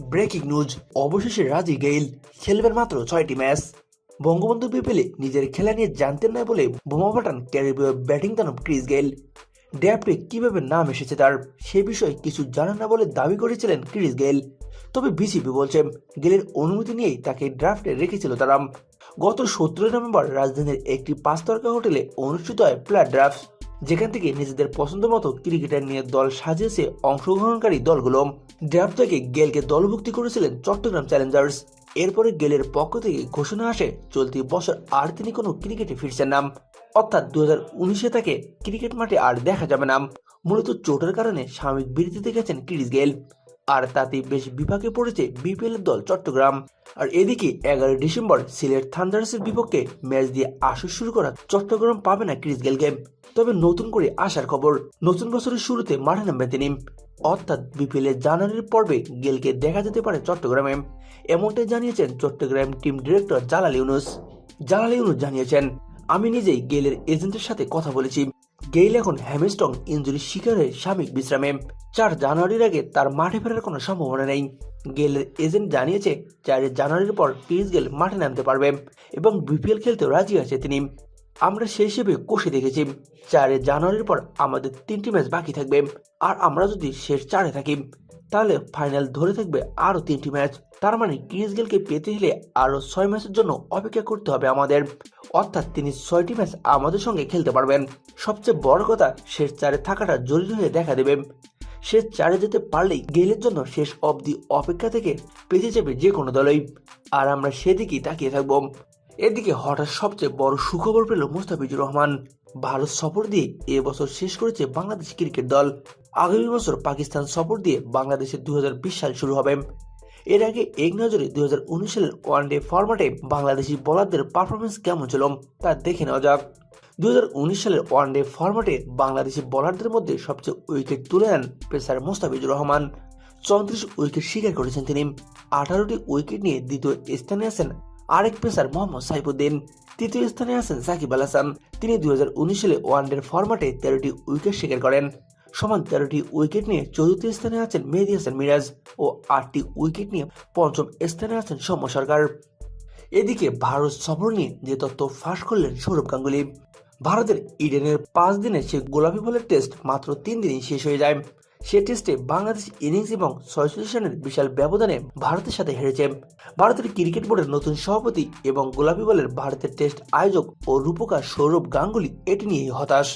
Breaking news, অবশেষে রাজি Gayle, খেলবেন মাত্র ছয়টি ম্যাচ। বঙ্গবন্ধু বিপিএলে নিজের খেলা নিয়ে জানতেন না বলে বোমা পাঠান ক্যারিবীয় ব্যাটিং দানব ক্রিস গেইল। ড্যাপে কীভাবে নাম এসেছে তার, সে বিষয়ে কিছু জানেন না বলে দাবি করেছিলেন ক্রিস গেইল। তবে বিসিবি বলছে গেলের অনুমতি নিয়েই তাকে ড্রাফটে রেখেছিল তারা গত সতেরোই নভেম্বর রাজধানীর একটি পাঁচতারকা হোটেলে অনুষ্ঠিত হয় প্লেয়ার ড্রাফট যেখান থেকে নিজেদের পছন্দ মতো ক্রিকেটার নিয়ে দল সাজিয়েছে অংশগ্রহণকারী দলগুলো। ড্রাফট থেকে গেলকে দলভুক্তি করেছিলেন চট্টগ্রাম চ্যালেঞ্জার্স। এরপরে গেলের পক্ষ থেকে ঘোষণা আসে, চলতি বছর আর তিনি কোনো ক্রিকেটে ফিরছেন না। অর্থাৎ দু হাজার উনিশে তাকে ক্রিকেট মাঠে আর দেখা যাবে না। মূলত চোটের কারণে সাময়িক বিরতিতে গেছেন ক্রিস গেল আর তাতে বেশ বিভাগে পড়েছে বিপিএল দল চট্টগ্রাম। আর এদিকে এগারোই ডিসেম্বর সিলেট থান্ডার্সের বিপক্ষে ম্যাচ দিয়ে আসর শুরু করা চট্টগ্রাম পাবে না ক্রিস গেল গেম তবে নতুন করে আসার খবর, নতুন বছরের শুরুতে মাঠে নামবেন তিনি। অর্থাৎ বিপিএল এর জানুয়ারির পর্বে গেলকে দেখা যেতে পারে চট্টগ্রামে। এমনটাই জানিয়েছেন চট্টগ্রাম টিম ডিরেক্টর জালাল ইউনুস। জালাল ইউনুস জানিয়েছেন, আমি নিজেই গেলের এজেন্টের সাথে কথা বলেছি। গেইল এখন হ্যামিস্টন ইঞ্জুরির শিকার সাময়িক বিশ্রামে। চার জানুয়ারির আগে তার মাঠে ফেরার কোনো সম্ভাবনা নেই। গেলের এজেন্ট জানিয়েছে চারের জানুয়ারির পর ক্রিস গেল মাঠে নামতে পারবে এবং বিপিএল খেলতেও রাজি আছে তিনি। আমরা সেই হিসেবে কষে দেখেছি। চারে জানুয়ারির পর আমাদের তিনটি ম্যাচ বাকি থাকবে। আর আমরা যদি শেষ চারে থাকি তাহলে ফাইনাল ধরে থাকবে আরও তিনটি ম্যাচ তার মানে ক্রিস গেলকে পেতে হলে আরও ছয় ম্যাচের জন্য অপেক্ষা করতে হবে আমাদের। অর্থাৎ তিনি ছয়টি ম্যাচ আমাদের সঙ্গে খেলতে পারবেন। সবচেয়ে বড় কথা, শেষ চারে থাকাটা জরুরি হয়ে দেখা দেবে। শেষ চারে যেতে পারলেই গেলের জন্য শেষ অবধি অপেক্ষা থেকে পেতে যাবে যে কোনো দলই। আর আমরা সেদিকেই তাকিয়ে থাকব। এদিকে হঠাৎ সবচেয়ে বড় সুখবর পেল মুস্তাফিজুর রহমান। ভারত সফর দিয়ে এবছর শেষ করেছে বাংলাদেশ ক্রিকেট দল। আগামী বছর পাকিস্তান সফর দিয়ে বাংলাদেশের দু হাজার বিশ সাল শুরু হবে। এর আগে এক নজরে দু হাজার উনিশ সালের ওয়ানডে ফরম্যাটে বাংলাদেশি বোলারদের পারফরমেন্স কেমন ছিল তা দেখে নেওয়া যাক। দু সালের ওয়ানডে ফরম্যাটে বাংলাদেশি বোলারদের মধ্যে সবচেয়ে উইকেট তুলে নেন পেসার মোস্তাফিজুর রহমান। চৌত্রিশ উইকেট শিকার করেছেন তিনি। আঠারোটি উইকেট নিয়ে দ্বিতীয় স্থানে আছেন আরেক পেসার মোহাম্মদ সাইফুদ্দিন। তৃতীয় স্থানে আছেন সাকিব আল হাসান। তিনি দু হাজার উনিশ সালে ওয়ানডের ফরম্যাটে তেরোটি উইকেট শিকার করেন। সমান তেরোটি উইকেট নিয়ে চতুর্থ স্থানে আছেন মেহেদি হাসান মিরাজ ও আটটি উইকেট নিয়ে পঞ্চম স্থানে আছেন সৌম্য সরকার। এদিকে ভারত সফর নিয়ে যে তথ্য ফাঁস করলেন সৌরভ গাঙ্গুলি। ভারতের ইডেনের পাঁচ দিনে সে গোলাপি বলের টেস্ট মাত্র তিন দিনই শেষ হয়ে যায়। সে টেস্টে বাংলাদেশ ইনিংস এবং ছয়ষট্টি রানের বিশাল ব্যবধানে ভারতের সাথে হেরেছে। ভারতের ক্রিকেট বোর্ডের নতুন সভাপতি এবং গোলাপি বলের ভারতের টেস্ট আয়োজক ও রূপকার সৌরভ গাঙ্গুলি এটি নিয়েই হতাশ।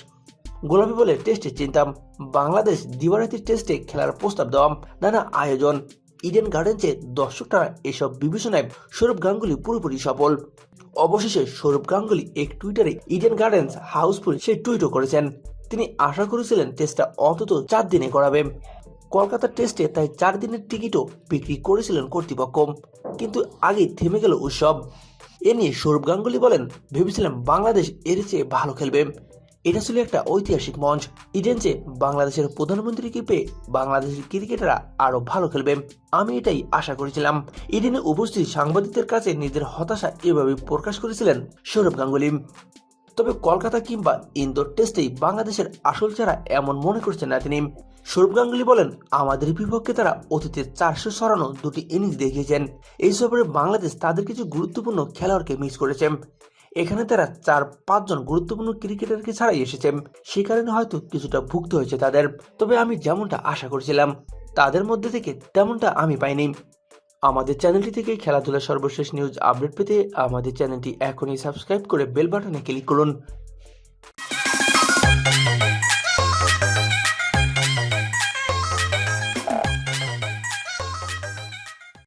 গোলাপি বলের টেস্টে চিন্তাম বাংলাদেশ দিবারাতির টেস্টে খেলার প্রস্তাব দেওয়া, নানা আয়োজন। ইডেন গার্ডেন্সে দর্শকরা এসব বিবেচনায় সৌরভ গাঙ্গুলি পুরোপুরি সফল। অবশেষে সৌরভ গাঙ্গুলি এক টুইটারে ইডেন গার্ডেন্স হাউসফুল সে টুইটও করেছেন। তিনি আশা করেছিলেন টেস্টটা অন্তত চার দিনে করাবে। কলকাতার টেস্টে তাই চার দিনের টিকিটও বিক্রি করেছিলেন কর্তৃপক্ষ। কিন্তু আগেই থেমে গেল উৎসব। এ নিয়ে সৌরভ গাঙ্গুলি বলেন, ভেবেছিলাম বাংলাদেশ এর চেয়ে ভালো খেলবে। এটা ছিল একটা ঐতিহাসিক মঞ্চ। ইডেন ইডেন্সে বাংলাদেশের প্রধানমন্ত্রীকে পেয়ে বাংলাদেশের ক্রিকেটাররা আরও ভালো খেলবে। আমি এটাই আশা করেছিলাম। ইডেনে উপস্থিত সাংবাদিকদের কাছে নিজের হতাশা এভাবে প্রকাশ করেছিলেন সৌরভ গাঙ্গুলি। তবে কলকাতা কিংবা ইন্দোর টেস্টেই বাংলাদেশের আসল চারা এমন মনে করছেন না তিনি। সৌরভ গাঙ্গুলি বলেন, আমাদের বিপক্ষে তারা অতীতে চারশো সরানো দুটি ইনিংস দেখিয়েছেন। এই সফরে বাংলাদেশ তাদের কিছু গুরুত্বপূর্ণ খেলোয়াড়কে মিস করেছে। এখানে তারা চার পাঁচজন গুরুত্বপূর্ণ ক্রিকেটারকে ছাড়াই এসেছে। সে কারণে হয়তো কিছুটা ভুক্ত হয়েছে তাদের। তবে আমি যেমনটা আশা করেছিলাম, তাদের মধ্যে থেকে তেমনটা আমি পাইনি। আমাদের চ্যানেলটি থেকে খেলাধুলার সর্বশেষ নিউজ আপডেট পেতে আমাদের চ্যানেলটি এখনই সাবস্ক্রাইব করে বেল বাটনে ক্লিক করুন।